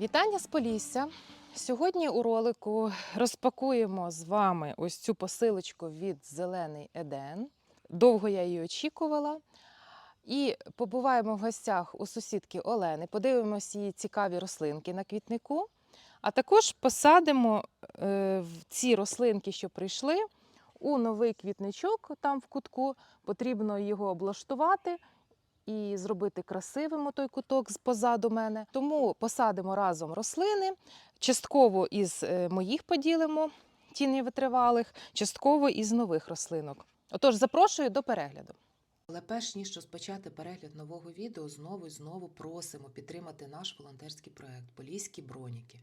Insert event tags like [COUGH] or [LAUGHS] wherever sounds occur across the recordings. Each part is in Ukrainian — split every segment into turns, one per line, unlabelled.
Вітання з Полісся. Сьогодні у ролику розпакуємо з вами ось цю посилочку від Зелений Еден. Довго я її очікувала. І побуваємо в гостях у сусідки Олени, подивимося її цікаві рослинки на квітнику. А також посадимо е, ці рослинки, що прийшли, у новий квітничок там в кутку. Потрібно його облаштувати і зробити красивим той куток позаду мене. Тому посадимо разом рослини. Частково із е, моїх поділимо тіні витривалих, частково із нових рослинок. Отож, запрошую до перегляду.
Але перш ніж розпочати перегляд нового відео, знову і знову просимо підтримати наш волонтерський проект Поліські броніки.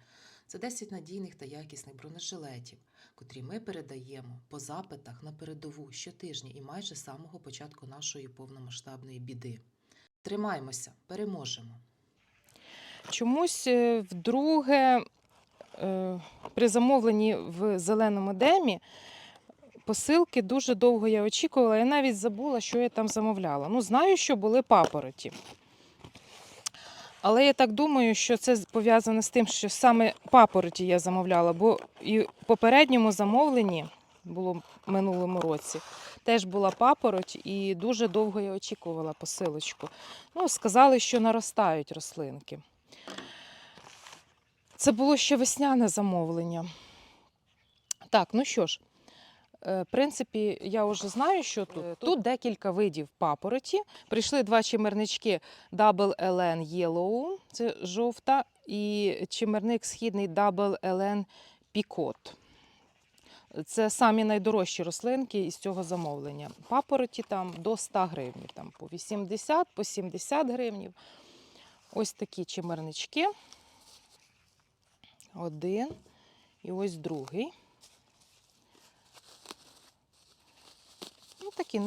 Це 10 надійних та якісних бронежилетів, котрі ми передаємо по запитах на передову щотижня і майже з самого початку нашої повномасштабної біди. Тримаймося, переможемо!
Чомусь е, вдруге е, при замовленні в зеленому демі посилки дуже довго я очікувала. Я навіть забула, що я там замовляла. Ну, знаю, що були папороті. Але я так думаю, що це пов'язано з тим, що саме папороті я замовляла, бо і в попередньому замовленні було в минулому році. Теж була папороть, і дуже довго я очікувала посилочку. Ну, сказали, що наростають рослинки. Це було ще весняне замовлення. Так, ну що ж, е, в принципі, я вже знаю, що тут. Тут декілька видів папороті. Прийшли два чимернички Double LN Yellow, це жовта, і чимерник східний Double LN Picot. Це самі найдорожчі рослинки із цього замовлення. Папороті там до 100 гривень, там по 80, по 70 гривнів. Ось такі чимернички. Один і ось другий. Ну, такі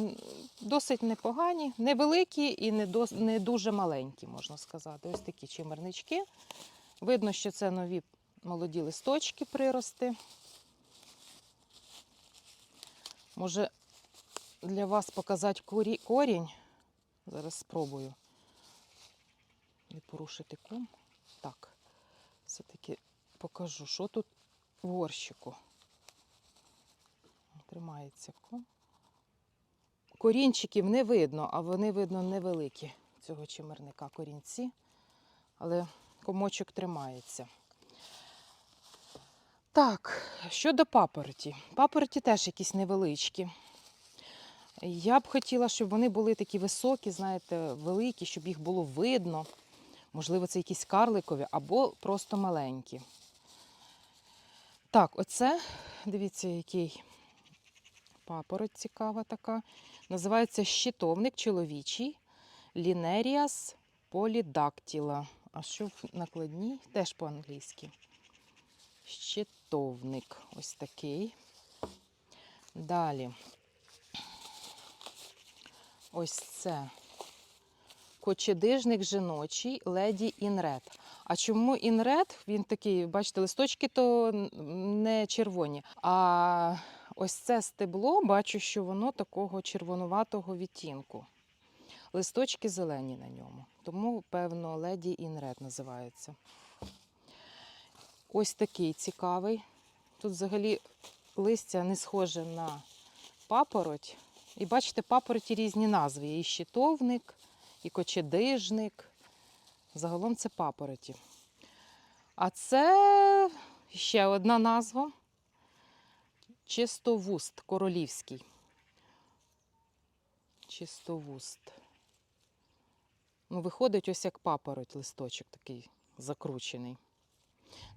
досить непогані, невеликі і не, дос- не дуже маленькі, можна сказати. Ось такі чимернички. Видно, що це нові молоді листочки прирости. Може для вас показати корінь. Зараз спробую не порушити кум. Так, все-таки покажу, що тут в горщику. Тримається кум. Корінчиків не видно, а вони, видно, невеликі цього чимерника корінці, але комочок тримається. Так, щодо папороті. Папороті теж якісь невеличкі. Я б хотіла, щоб вони були такі високі, знаєте, великі, щоб їх було видно. Можливо, це якісь карликові або просто маленькі. Так, оце, дивіться, який папороть цікава така. Називається щитовник чоловічий Лінеріас полідактіла. А що в накладній? Теж по-англійськи. Щитовник. Ось такий. Далі. Ось це. Кочедижник жіночий леді інред. А чому інред? Він такий, бачите, листочки то не червоні. А ось це стебло, бачу, що воно такого червонуватого відтінку. Листочки зелені на ньому. Тому, певно, леді інред називається. Ось такий цікавий. Тут взагалі листя не схоже на папороть. І бачите, папороті різні назви. Є і щитовник, і кочедижник. Загалом це папороті. А це ще одна назва. Чистовуст королівський. Чистовуст. Ну, виходить ось як папороть листочок такий закручений.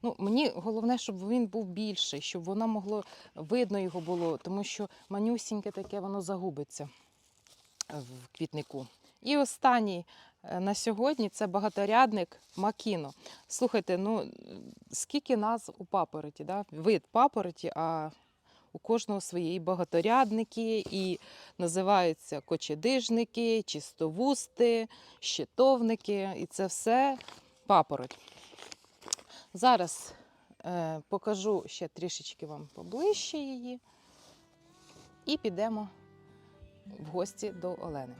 Ну, мені головне, щоб він був більший, щоб воно могло видно його було, тому що манюсіньке таке воно загубиться в квітнику. І останній е, на сьогодні це багаторядник Макіно. Слухайте, ну скільки назв у папороті, да? вид папороті, а у кожного свої і багаторядники, і називаються кочедижники, чистовусти, щитовники, і це все папороть. Зараз е, покажу ще трішечки вам поближче її і підемо в гості до Олени.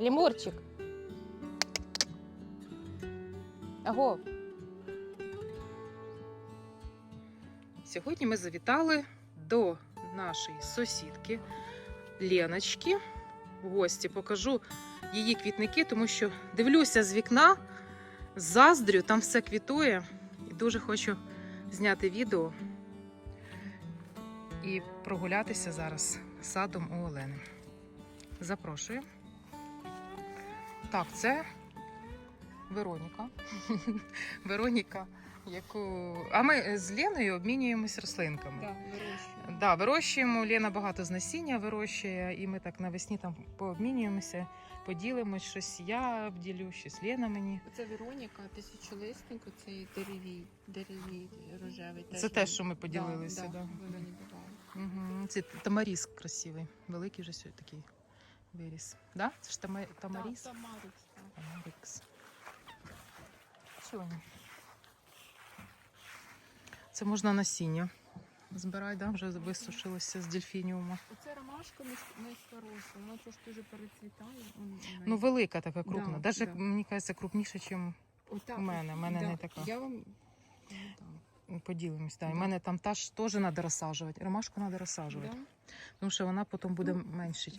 Лімурчик. Аго. Сьогодні ми завітали до нашої сусідки Леночки. В гості покажу її квітники, тому що дивлюся з вікна, заздрю, там все квітує. І дуже хочу зняти відео і прогулятися зараз садом у Олени. Запрошую. Так, це Вероніка. [LAUGHS] Вероніка, яку. А ми з Леною обмінюємось рослинками.
Да, вирощую.
Да, вирощуємо. Лена багато з насіння вирощує, і ми так навесні там пообмінюємося, поділимось щось. Я вділю, щось Лена мені.
Це Вероніка, тисячолисник, оцей деревій, деревій рожевий.
Це те, що ми поділилися.
Да,
Да,
да.
Угу. Це тамаріс красивий, великий вже сьогодні такий виріс. Да? Це ж тама... тамаріс?
Тамарix.
Тамарікс. Сьогодні. Це можна насіння. Збирай, да? вже висушилося з дельфініума.
Оце ромашка найскороша, вона трошки дуже перецвітає.
Ну, велика така крупна.
Да,
Даже,
да.
мені кажеться, крупніше, ніж у мене, У мене
да.
не така.
Я вам ну, дам.
Поділимось. Да. В мене там та ж теж треба розсаджувати. Ромашку треба розсаджувати,
Да?
тому що вона потім буде
Ну,
менше.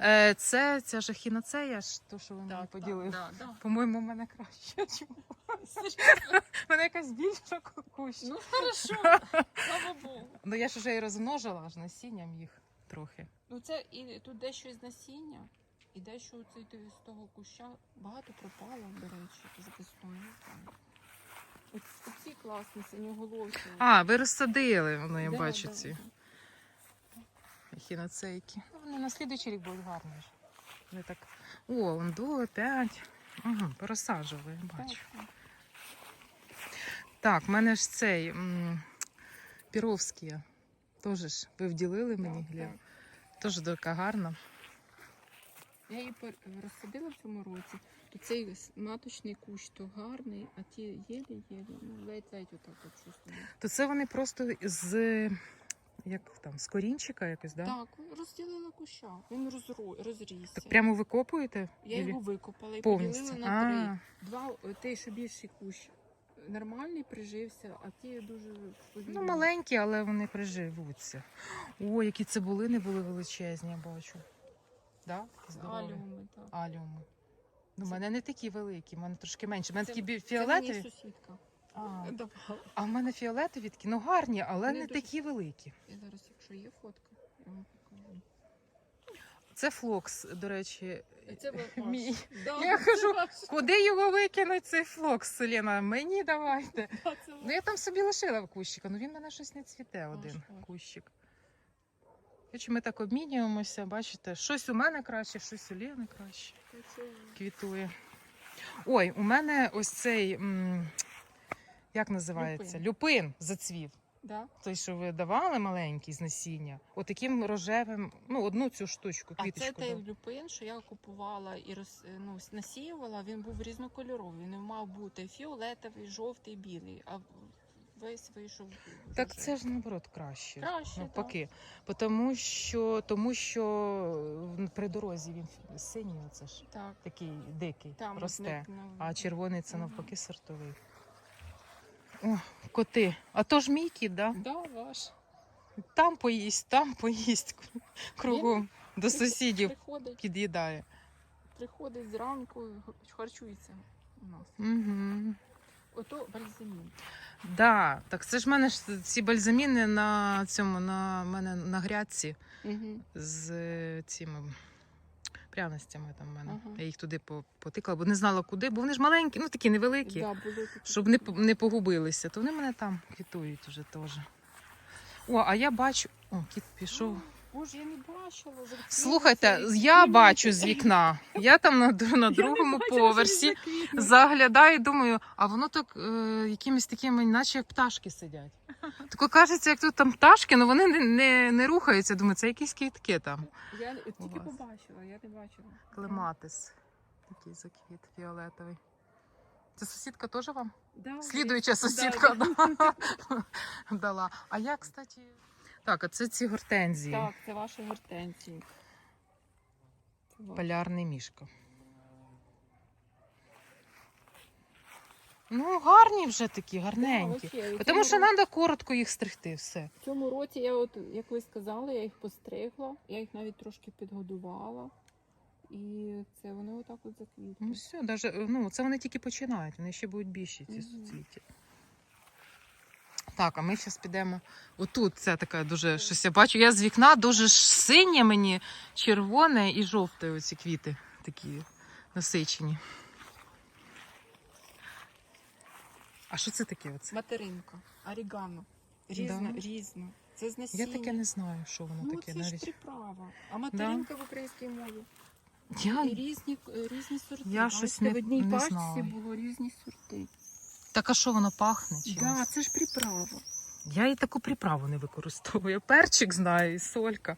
Е, це ця ж ахінацея, ж то, що ви мені поділили.
да, да.
По-моєму, в мене краще, ніж у вас. В мене якась більша кущ.
Ну, хорошо, слава Богу.
Ну я ж вже і розмножила аж насінням їх трохи.
Ну це і тут дещо із насіння, і дещо з того куща багато пропало, до речі, з От класні синьоголовці.
А, ви розсадили, воно я
Да,
бачу
да,
ці
да.
ехіноцейки. Ну, Вони на слідуючий рік будуть гарні. Вони так. О, ондо опять. Угу, порозсаджували, я бачу.
Так, так.
В мене ж цей м, Піровський. Теж ж ви вділили мені,
так.
Теж така гарна.
Я її розсадила в цьому році. Цей маточний кущ то гарний, а ті єлі-єлі, ну, ледь-ледь отак от щось.
То це вони просто з як там, з корінчика якось, да?
Так, розділила куща. Він розро... розрісся.
Так прямо викопуєте?
Я
Ілі
його викопала і
повністю.
поділила на три. Два, е, той, що більший кущ нормальний прижився, а ті дуже повільні.
ну, маленькі, але вони приживуться. О, які цибулини були величезні, я бачу. Да? Здорові.
Аліуми, так.
Аліуми. Ну, в мене не такі великі, в мене трошки менше. У мене такі бі-
Це мені сусідка
А, [LAUGHS]
давала.
а в мене фіолетові такі, ну гарні, але
Вони
не
дуже-
такі великі.
Я зараз, якщо є фотка, я вам покажу.
Це флокс, до речі.
Це [LAUGHS] ваш.
Мій.
Да,
Я
це
кажу,
ваш.
Куди його викинуть, цей флокс, Лена? Мені давайте. [LAUGHS]
Да, це
Ну я там собі лишила в кущика, ну він в мене щось не цвіте один
Аж, аж.
кущик. Хоч ми так обмінюємося, бачите, щось у мене краще, щось у Лени краще квітує. Ой, у мене ось цей, м, як називається?
Люпин.
Люпин зацвів.
Да?
Той, що ви давали маленький з насіння, отаким рожевим, ну, одну цю штучку,
А це
квіточку.
той
дав.
люпин, що я купувала і роз, ну, насіювала, він був різнокольоровий. Він мав бути фіолетовий, жовтий, білий, а весь вийшов.
Так це ж наоборот краще.
краще.
Навпаки. Тому що, тому що при дорозі він синій, оце ж
Так, так.
такий дикий
Там
росте. А червоний це навпаки сортовий. О, коти. А то ж мій кіт, да?
Да, ваш.
Там поїсть, там поїсть [LAUGHS] кругом до сусідів
Приходить,
під'їдає.
приходить зранку, харчується у нас.
Угу.
Ото бальзамін.
Да, так це ж в мене ж ці бальзаміни на цьому, на мене на грядці
Угу.
з е, цими пряностями там в мене.
Ага.
Я їх туди по- потикала, бо не знала куди, бо вони ж маленькі, ну такі невеликі.
Да, були такі.
щоб не, п- не погубилися, то вони мене там квітують вже теж. О, а я бачу. О, кіт пішов.
Боже, я не бачила.
Слухайте, я бачу з вікна. Я там на, на другому поверсі заглядаю і думаю, а воно так е, якимись такими, наче як пташки сидять. Тако кажеться, як тут там пташки, але вони не, не, не рухаються. Думаю, це якісь квітки там.
Я тільки побачила, я не бачила.
Клематис. Такий заквіт фіолетовий. Це сусідка теж вам?
Да,
Слідуюча сусідка
да.
да. [LAUGHS] дала. А я, кстати. Так, а це ці гортензії.
Так, це ваші гортензії.
Полярний мішка. Ну, гарні вже такі, гарненькі.
Да, вообще,
Тому що треба коротко їх стригти. все.
В цьому році я, от, як ви сказали, я їх постригла, я їх навіть трошки підгодувала. І це вони отак от заквітли.
Ну все, даже, ну, це вони тільки починають, вони ще будуть більші ці
угу.
суцвіття. Так, а ми зараз підемо. Отут це така дуже щось я бачу. Я з вікна дуже синє мені, червоне і жовте оці квіти такі насичені. А що це таке? Оце?
Материнка, орігано. Різно,
Да.
різно. Це з
Я таке не знаю, що воно
Ну,
таке
це ж
навіть.
приправа. А материнка в українській мові.
Я...
І різні, різні сорти.
Я щось не-
в одній
не
пачці
знала.
було різні сорти.
Так, а що воно пахне?
Так,
чимось?
да, це ж приправа.
Я і таку приправу не використовую. Перчик знаю і солька.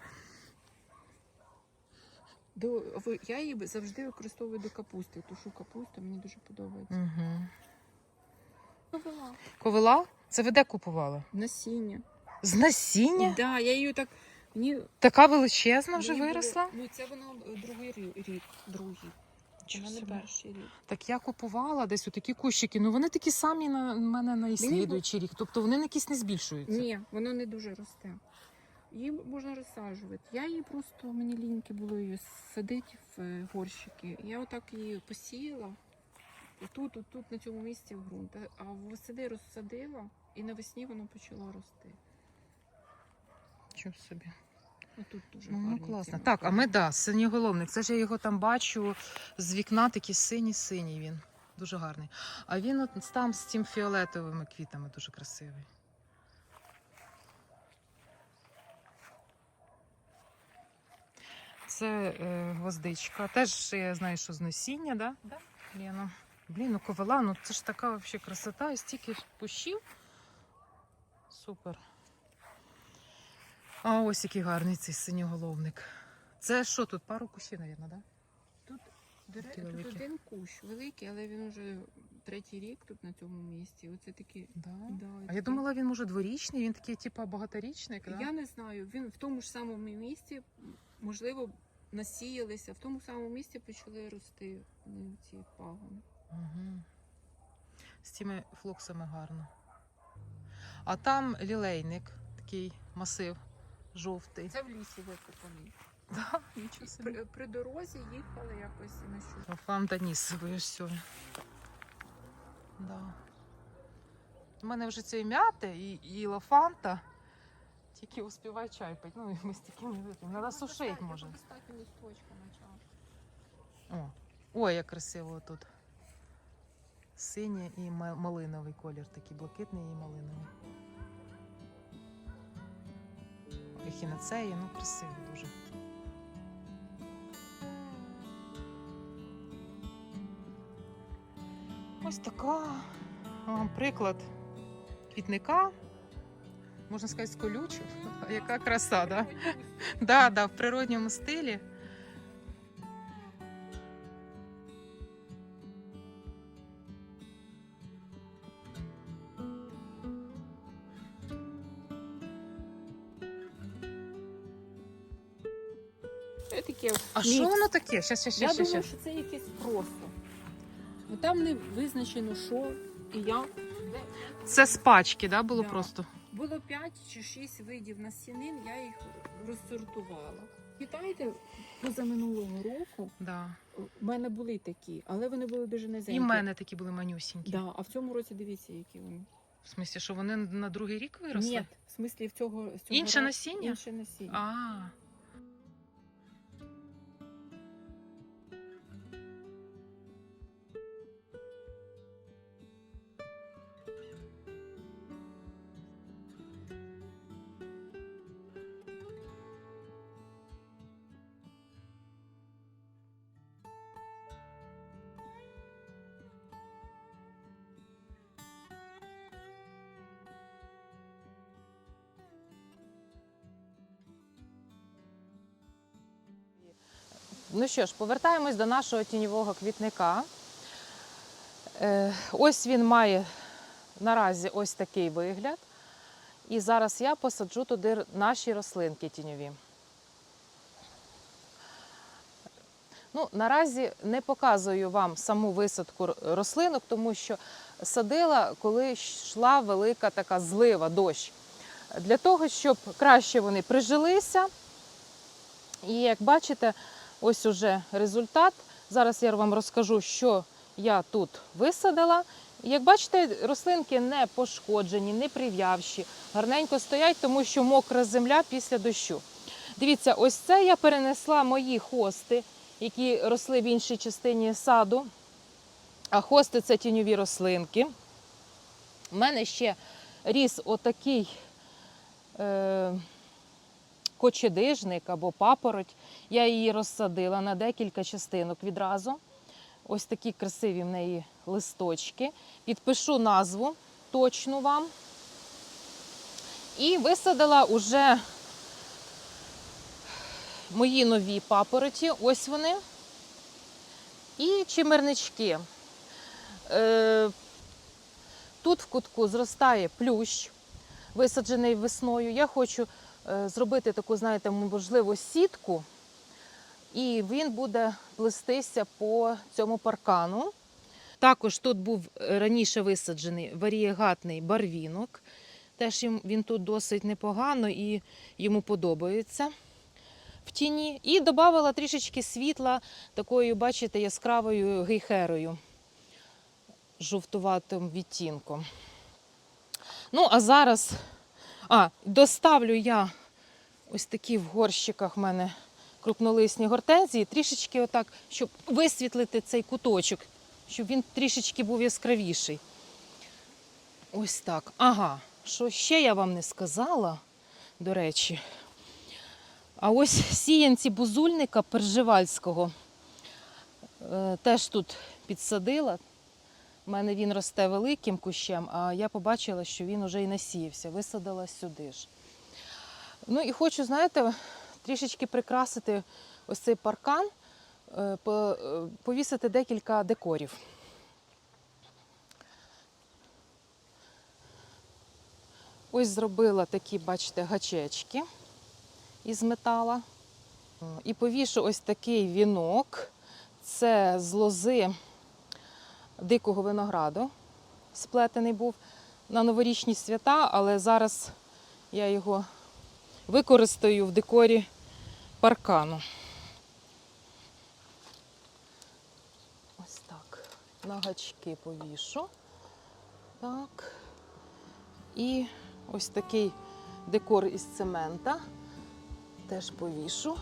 До, ви- я її завжди використовую до капусти. Тушу капусту, мені дуже подобається.
Угу. Ковила? Це ви де купувала?
Насіння.
З насіння?
Да, я її так. Мені
Така величезна вже
мені було-
виросла?
ну, це воно е, другий рік другий. Не перший рік.
Так я купувала десь такі кущики. Ну вони такі самі на мене на слідуючий рік. Тобто вони якісь не збільшуються.
Ні, воно не дуже росте. Її можна розсаджувати. Я її просто мені ліньки було її садити в е, горщики. Я отак її посіяла. Тут, тут, тут на цьому місці в ґрунт. А восени розсадила і навесні воно почало рости.
Чого собі.
Ну тут дуже
Ну,
гарні
ну класно. Так, а ми
матеріали.
да, синьоголовник. Це ж я його там бачу з вікна, такий синій-синій він. Дуже гарний. А він от там з цим фіолетовими квітами дуже красивий. Це е, гвоздичка. Теж я знаю, що з насіння, да?
Да.
Лена. Блін, ну ковила, ну це ж така вообще красота, і стільки ж кущів. Супер. А ось який гарний цей синьоголовник. Це що тут? Пару кущів, мабуть, так? Да?
Тут,
Такі
речі, тут
великі.
один кущ великий, але він уже третій рік тут на цьому місці. Оце такі.
Да.
Да,
А я думала, він може дворічний, він такий, типу, багаторічний. Да?
Я не знаю. Він в тому ж самому місці, можливо, насіялися, в тому самому місці почали рости ну, ці пагони.
Угу. З цими флоксами гарно. А там лілейник, такий масив жовтий.
Це в лісі викопаний.
Да, нічого собі.
При, при дорозі їхали якось і на що.
Фан Данісовий ось все. Да. У мене вже це і м'яте, і, і лафанта. Тільки успівай чай пити. Ну, і ми стільки не вип'ємо. Треба сушити може.
Достатньо листочка.
О, ой, як красиво тут. Синє і малиновий колір, такий блакитний і малиновий. Ехінацеї, ну красиво дуже. Ось така вам приклад квітника. Можна сказати, з колючок. [LAUGHS] Яка краса, да? Да, да, в природньому стилі.
Це таке
А
мікс.
що воно таке? Щас, щас,
Я
щас, щас.
що це якесь просто. Ну, там не визначено, що і як.
Це з пачки, да, було
Да.
просто?
Було 5 чи 6 видів насінин, я їх розсортувала. Пам'ятаєте, позаминулого року
Да.
в мене були такі, але вони були дуже низенькі.
І в мене такі були манюсінькі.
Да, а в цьому році дивіться, які вони.
В смислі, що вони на другий рік виросли?
Ні, в смислі в цього, з цього
Інше
разу-
насіння?
Інше насіння.
А. Ну що ж, повертаємось до нашого тіньового квітника. Е, ось він має наразі ось такий вигляд. І зараз я посаджу туди наші рослинки тіньові. Ну, наразі не показую вам саму висадку рослинок, тому що садила, коли йшла велика така злива, дощ. Для того, щоб краще вони прижилися. І як бачите, ось уже результат. Зараз я вам розкажу, що я тут висадила. Як бачите, рослинки не пошкоджені, не прив'явші, гарненько стоять, тому що мокра земля після дощу. Дивіться, ось це я перенесла мої хости, які росли в іншій частині саду. А хости це тіньові рослинки. У мене ще ріс отакий е, кочедижник або папороть. Я її розсадила на декілька частинок відразу. Ось такі красиві в неї листочки. Підпишу назву точну вам. І висадила уже мої нові папороті. Ось вони. І чимернички. Е, Тут в кутку зростає плющ, висаджений весною. Я хочу зробити таку, знаєте, можливо, сітку, і він буде плестися по цьому паркану. Також тут був е, раніше висаджений варієгатний барвінок. Теж він тут досить непогано і йому подобається в тіні. І додавала трішечки світла такою, бачите, яскравою гейхерою, жовтуватим відтінком. Ну, а зараз а, доставлю я ось такі в горщиках в мене крупнолисні гортензії, трішечки отак, щоб висвітлити цей куточок, щоб він трішечки був яскравіший. Ось так. Ага, що ще я вам не сказала, до речі. А ось сіянці бузульника перживальського е, теж тут підсадила. У мене він росте великим кущем, а я побачила, що він уже і насіявся, висадила сюди ж. Ну і хочу, знаєте, трішечки прикрасити ось цей паркан, е, е, повісити декілька декорів. Ось зробила такі, бачите, гачечки із метала. І повішу ось такий вінок. Це з лози дикого винограду. Сплетений був на новорічні свята, але зараз я його використаю в декорі паркану. Ось так. На гачки повішу. Так. І ось такий декор із цемента. Теж повішу.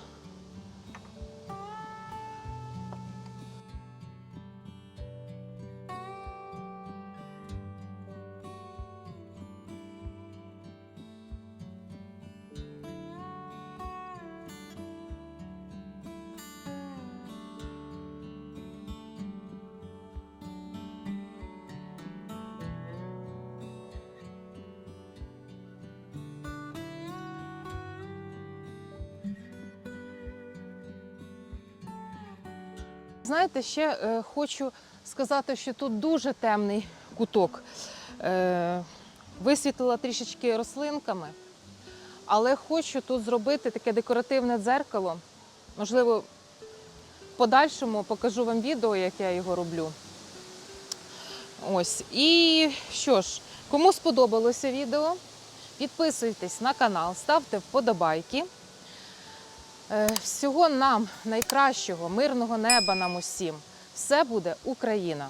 Знаєте, ще е, хочу сказати, що тут дуже темний куток. Е, висвітлила трішечки рослинками, але хочу тут зробити таке декоративне дзеркало. Можливо, в подальшому покажу вам відео, як я його роблю. Ось. І що ж, кому сподобалося відео, підписуйтесь на канал, ставте вподобайки. Е, Всього нам найкращого, мирного неба нам усім. Все буде Україна!